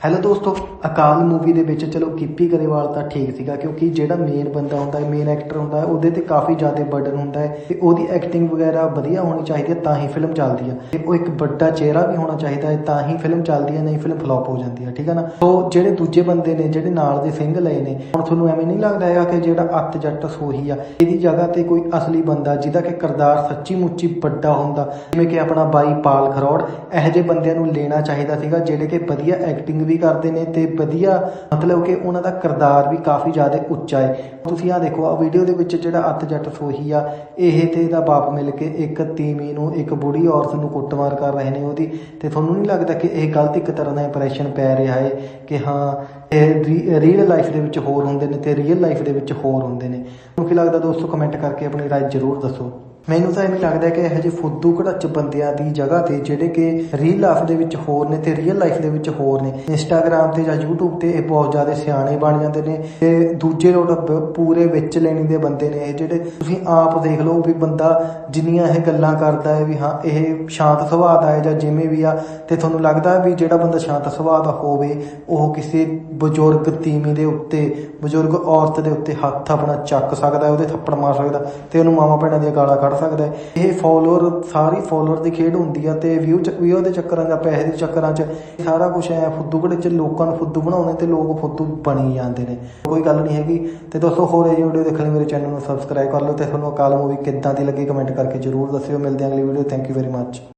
Hello ਦੋਸਤੋ ਅਕਾਲ movie ਦੇ ਵਿੱਚ ਚਲੋ ਗਿੱਪੀ ਗਰੇਵਾਲ ਤਾਂ ਠੀਕ ਸੀਗਾ, ਕਿਉਂਕਿ ਜਿਹੜਾ ਮੇਨ ਬੰਦਾ ਹੁੰਦਾ ਹੈ ਮੇਨ ਐਕਟਰ ਹੁੰਦਾ ਹੈ, ਉਹਦੇ ਤੇ ਕਾਫੀ ਜ਼ਿਆਦਾ ਬਰਡਨ ਹੁੰਦਾ ਹੈ ਤੇ ਉਹਦੀ ਐਕਟਿੰਗ ਵਗੈਰਾ ਵਧੀਆ ਹੋਣੀ ਚਾਹੀਦੀ ਹੈ, ਤਾਂ ਹੀ ਫਿਲਮ ਚੱਲਦੀ ਹੈ। ਤੇ ਉਹ ਇੱਕ ਵੱਡਾ ਚਿਹਰਾ ਵੀ ਹੋਣਾ ਚਾਹੀਦਾ ਹੈ, ਤਾਂ ਹੀ ਫਿਲਮ ਚੱਲਦੀ ਹੈ, ਨਹੀਂ ਫਿਲਮ ਫਲॉप ਹੋ ਜਾਂਦੀ ਹੈ, ਠੀਕ ਹੈ ਨਾ? ਸੋ ਜਿਹੜੇ ਦੂਜੇ ਬੰਦੇ ਨੇ, ਜਿਹੜੇ ਨਾਲ ਦੇ ਸਿੰਘ ਲਏ ਨੇ, ਹੁਣ ਤੁਹਾਨੂੰ ਐਵੇਂ ਨਹੀਂ ਲੱਗਦਾ ਹੈਗਾ ਕਿ ਜਿਹੜਾ ਅੱਤ ਜੱਟ ਸੋਹੀ ਆ, ਇਹਦੀ ਜਗ੍ਹਾ ਤੇ ਕੋਈ ਅਸਲੀ ਬੰਦਾ ਜਿਹਦਾ ਕਿ ਕਰਦਾਰ ਸੱਚੀ ਮੁੱਚੀ ਵੱਡਾ ਹੁੰਦਾ, ਜਿਵੇਂ ਕਿ ਆਪਣਾ ਬਾਈ ਪਾਲ ਖਰੋੜ, ਇਹੋ ਜਿਹੇ ਬੰਦਿਆਂ ਨੂੰ ਲੈਣਾ ਚਾਹੀਦਾ ਸੀਗਾ, ਜਿਹੜੇ ਕਿ ਵਧੀਆ ਐਕਟਿੰਗ ਵੀ ਕਰਦੇ ਨੇ ਤੇ ਵਧੀਆ ਮਤਲਬ ਕਿ ਉਹਨਾਂ ਦਾ ਕਿਰਦਾਰ ਵੀ ਕਾਫੀ ਜ਼ਿਆਦਾ ਉੱਚਾ ਹੈ। ਤੁਸੀਂ ਆ ਦੇਖੋ ਆ ਵੀਡੀਓ ਦੇ ਵਿੱਚ ਜਿਹੜਾ ਅੱਤ ਜੱਟ ਸੋਹੀ ਆ, ਇਹ ਤੇ ਇਹਦਾ ਬਾਪ ਮਿਲ ਕੇ ਇੱਕ ਤੀਮੀ ਨੂੰ ਇੱਕ ਬੁੜੀ ਔਰਤ ਨੂੰ ਕੁੱਟਮਾਰ ਕਰ ਰਹੇ ਨੇ ਉਹਦੀ ਤੇ ਤੁਹਾਨੂੰ ਨਹੀਂ ਲੱਗਦਾ ਕਿ ਇਹ ਗਲਤ ਇੱਕ ਤਰ੍ਹਾਂ ਦਾ ਇੰਪ੍ਰੈਸ਼ਨ ਪੈ ਰਿਹਾ ਹੈ ਕਿ ਹਾਂ, ਇਹ ਰੀਅਲ ਲਾਈਫ ਦੇ ਵਿੱਚ ਹੋਰ ਹੁੰਦੇ ਨੇ ਤੇ ਰੀਅਲ ਲਾਈਫ ਦੇ ਵਿੱਚ ਹੋਰ ਹੁੰਦੇ ਨੇ। ਤੁਹਾਨੂੰ ਕੀ ਲੱਗਦਾ ਦੋਸਤੋ ਕਮੈਂਟ ਕਰਕੇ ਆਪਣੀ ਰਾਏ ਜ਼ਰੂਰ ਦੱਸੋ। ਮੈਨੂੰ ਤਾਂ ਐਵੇਂ ਲੱਗਦਾ ਕਿ ਇਹੋ ਜਿਹੇ ਫੁੱਦੂ ਘੜੱਚ ਬੰਦਿਆਂ ਦੀ ਜਗ੍ਹਾ ਤੇ ਜਿਹੜੇ ਕਿ ਰੀਅਲ ਲਾਈਫ ਦੇ ਵਿੱਚ ਹੋਰ ਨੇ ਤੇ ਰੀਅਲ ਲਾਈਫ ਦੇ ਵਿੱਚ ਹੋਰ ਨੇ। ਇੰਸਟਾਗ੍ਰam ਤੇ ਜਾਂ YouTube ਤੇ ਇਹ ਬਹੁਤ ਜ਼ਿਆਦਾ ਸਿਆਣੇ ਬਣ ਜਾਂਦੇ ਨੇ ਤੇ ਦੂਜੇ ਲੋਕ ਪੂਰੇ ਵਿੱਚ ਲੈਣੀ ਦੇ ਬੰਦੇ ਨੇ ਇਹ ਜਿਹੜੇ ਤੁਸੀਂ ਆਪ ਦੇਖ ਲਓ ਵੀ ਬੰਦਾ ਜਿੰਨੀਆਂ ਇਹ ਗੱਲਾਂ ਕਰਦਾ ਹੈ ਵੀ ਹਾਂ, ਇਹ ਸ਼ਾਂਤ ਸੁਭਾਅ ਦਾ ਹੈ ਜਾਂ ਜਿਵੇਂ ਵੀ ਆ ਤੇ ਤੁਹਾਨੂੰ ਲੱਗਦਾ ਵੀ ਜਿਹੜਾ ਬੰਦਾ ਸ਼ਾਂਤ ਸੁਭਾਅ ਦਾ ਹੋਵੇ, ਉਹ ਕਿਸੇ ਬਜ਼ੁਰਗ ਤੀਮੀ ਦੇ ਉੱਤੇ, ਬਜ਼ੁਰਗ ਔਰਤ ਦੇ ਉੱਤੇ ਹੱਥ ਆਪਣਾ ਚੱਕ ਸਕਦਾ ਹੈ, ਉਹਦੇ ਥੱਪੜ ਮਾਰ ਸਕਦਾ ਤੇ ਉਹਨੂੰ ਮਾਮਾ ਭੈਣਾਂ ਦੀਆਂ ਗਾਲਾਂ ਕੱਢ ਸਕਦਾ ਹੈ। ਇਹ ਫੋਲੋਅਰ ਸਾਰੀ ਫੋਲੋਅਰ ਦੀ ਖੇਡ ਹੁੰਦੀ ਆ ਤੇ ਵਿਊ ਵਿਊ ਦੇ ਚੱਕਰਾਂ ਜਾਂ ਪੈਸੇ ਦੇ ਚੱਕਰਾਂ 'ਚ ਸਾਰਾ ਕੁਝ ਐ ਫੁੱਦੂ ਘੜੇ 'ਚ ਲੋਕਾਂ ਨੂੰ ਫੁੱਦੂ ਬਣਾਉਣੇ ਤੇ ਲੋਕ ਫੁੱਦੂ ਬਣੀ ਜਾਂਦੇ ਨੇ। ਕੋਈ ਗੱਲ ਨਹੀਂ ਹੈਗੀ। ਤੇ ਦੋਸਤੋ, ਹੋਰ ਇਹ ਵੀਡੀਓ ਦੇਖਣ ਲਈ ਮੇਰੇ ਚੈਨਲ ਨੂੰ ਸਬਸਕ੍ਰਾਈਬ ਕਰ ਲਓ ਤੇ ਤੁਹਾਨੂੰ ਅਕਾਲ ਮੂਵੀ ਕਿੱਦਾਂ ਦੀ ਲੱਗੀ ਕਮੈਂਟ ਕਰਕੇ ਜਰੂਰ ਦੱਸਿਓ। ਮਿਲਦੇ ਹਾਂ ਅਗਲੀ video thank you very much